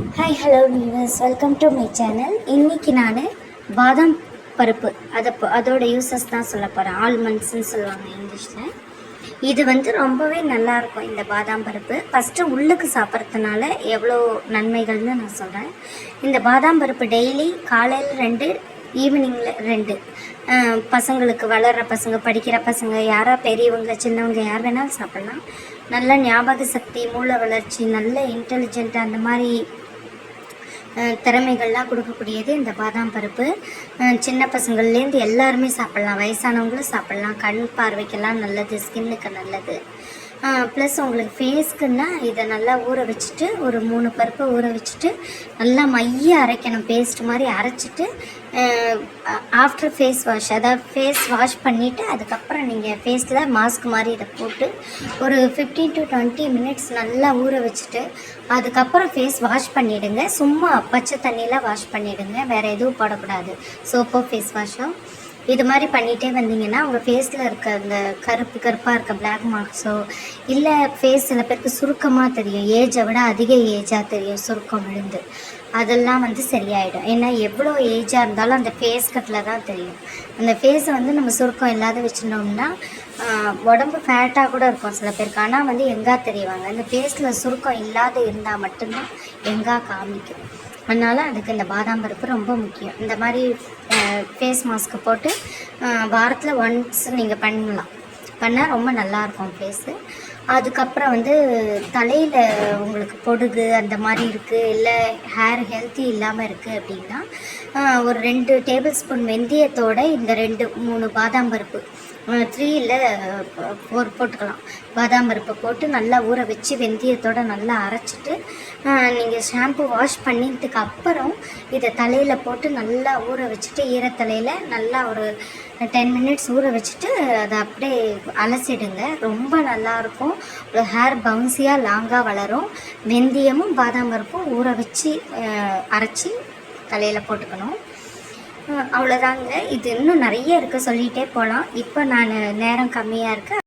Hi hello viewers welcome to my channel இன்றைக்கி நான் பாதாம் பருப்பு. அதை ப- அதோட யூசஸ் தான் சொல்ல போகிறேன் ஆல்மண்ட்ஸ்னு சொல்லுவாங்க இங்கிலீஷில். இது வந்து ரொம்பவே நல்லா இருக்கும் இந்த பாதாம் பருப்பு. ஃபஸ்ட்டு உள்ளுக்கு சாப்பிட்றதுனால எவ்வளோ நன்மைகள்னு நான் சொல்கிறேன் இந்த பாதாம் பருப்பு டெய்லி காலையில் ரெண்டு ஈவினிங்கில் ரெண்டு. பசங்களுக்கு வளர்கிற பசங்க படிக்கிற பசங்க யாராக பெரியவங்க சின்னவங்க யார் வேணாலும் சாப்பிட்லாம். நல்ல ஞாபக சக்தி மூளை வளர்ச்சி நல்ல இன்டெலிஜென்ட் அந்த மாதிரி திறமைகள்லாம் கொடுக்கக்கூடியது இந்த பாதாம் பருப்பு. சின்ன பசங்கள்லேருந்து எல்லாருமே சாப்பிட்லாம். வயசானவங்களும் சாப்பிட்லாம். கண் பார்வைக்கெல்லாம் நல்லது ஸ்கின்னுக்கு நல்லது. ப்ளஸ் உங்களுக்கு ஃபேஸ்க்குன்னா இதை நல்லா ஊற வச்சுட்டு ஒரு மூணு பருப்பு ஊற வச்சுட்டு நல்லா மைய அரைக்கணும். பேஸ்ட் மாதிரி அரைச்சிட்டு ஆஃப்டர் ஃபேஸ் வாஷ் அதாவது ஃபேஸ் வாஷ் பண்ணிவிட்டு அதுக்கப்புறம் நீங்கள் ஃபேஸில் மாஸ்க் மாதிரி இதை போட்டு ஒரு ஃபிஃப்டீன் டு டுவெண்ட்டி மினிட்ஸ் நல்லா ஊற வச்சுட்டு அதுக்கப்புறம் ஃபேஸ் வாஷ் பண்ணிவிடுங்க சும்மா பச்சை தண்ணியில் வாஷ் பண்ணிவிடுங்க வேறு எதுவும் போடக்கூடாது. சோப்போ ஃபேஸ் வாஷோ இது மாதிரி பண்ணிகிட்டே வந்தீங்கன்னா உங்கள் ஃபேஸில் இருக்க அந்த கருப்பு கருப்பாக இருக்க பிளாக் மார்க்ஸோ இல்லை ஃபேஸ் சில பேருக்கு சுருக்கமாக தெரியும். ஏஜை விட அதிக ஏஜாக தெரியும். சுருக்கம் விழுந்து. அதெல்லாம் வந்து சரியாயிடும். ஏன்னா எவ்வளோ ஏஜாக இருந்தாலும் அந்த ஃபேஸ் கட்டில் தான் தெரியும். அந்த ஃபேஸை வந்து நம்ம சுருக்கம் இல்லாத வச்சுருந்தோம்னா உடம்பு ஃபேட்டாக கூட இருக்கும் சில பேருக்கு. ஆனால் வந்து எங்கா தெரியவாங்க. அந்த ஃபேஸில் சுருக்கம் இல்லாத இருந்தால் மட்டும்தான் எங்கா காமிக்கும். அதனால் அதுக்கு இந்த பாதாம் பருப்பு ரொம்ப முக்கியம். இந்த மாதிரி ஃபேஸ் மாஸ்க்கு போட்டு வாரத்தில் ஒன்ஸ் நீங்கள் பண்ணலாம். பண்ணால் ரொம்ப நல்லாயிருக்கும் ஃபேஸு அதுக்கப்புறம் வந்து தலையில் உங்களுக்கு பொடுகு அந்த மாதிரி இருக்குது இல்லை ஹேர் ஹெல்த்தி இல்லாமல் இருக்குது அப்படின்னா ஒரு ரெண்டு டேபிள் ஸ்பூன் வெந்தயத்தோட இந்த ரெண்டு மூணு பாதாம் பருப்பு த்ரீ இல்லை ஃபோர் போட்டுக்கலாம். பாதாம் பருப்பை போட்டு நல்லா ஊற வச்சு வெந்தயத்தோடு நல்லா அரைச்சிட்டு நீங்கள் ஷாம்பு வாஷ் பண்ணிட்டதுக்கு அப்புறம் இதை தலையில் போட்டு நல்லா ஊற வச்சுட்டு ஈரத்தலையில் நல்லா ஒரு டென் மினிட்ஸ் ஊற வச்சுட்டு அதை அப்படியே அலசிடுங்க. ரொம்ப நல்லாயிருக்கும் ஒரு ஹேர் பவுன்சியாக லாங்காக வளரும். வெந்தயமும் பாதாம் பருப்பும் ஊற வச்சு அரைச்சி தலையில் போட்டுக்கணும். அவ்வளோதாங்க இது இன்னும் நிறைய இருக்குது சொல்லிகிட்டே போகலாம் இப்போ நான் நேரம் கம்மியாக இருக்குது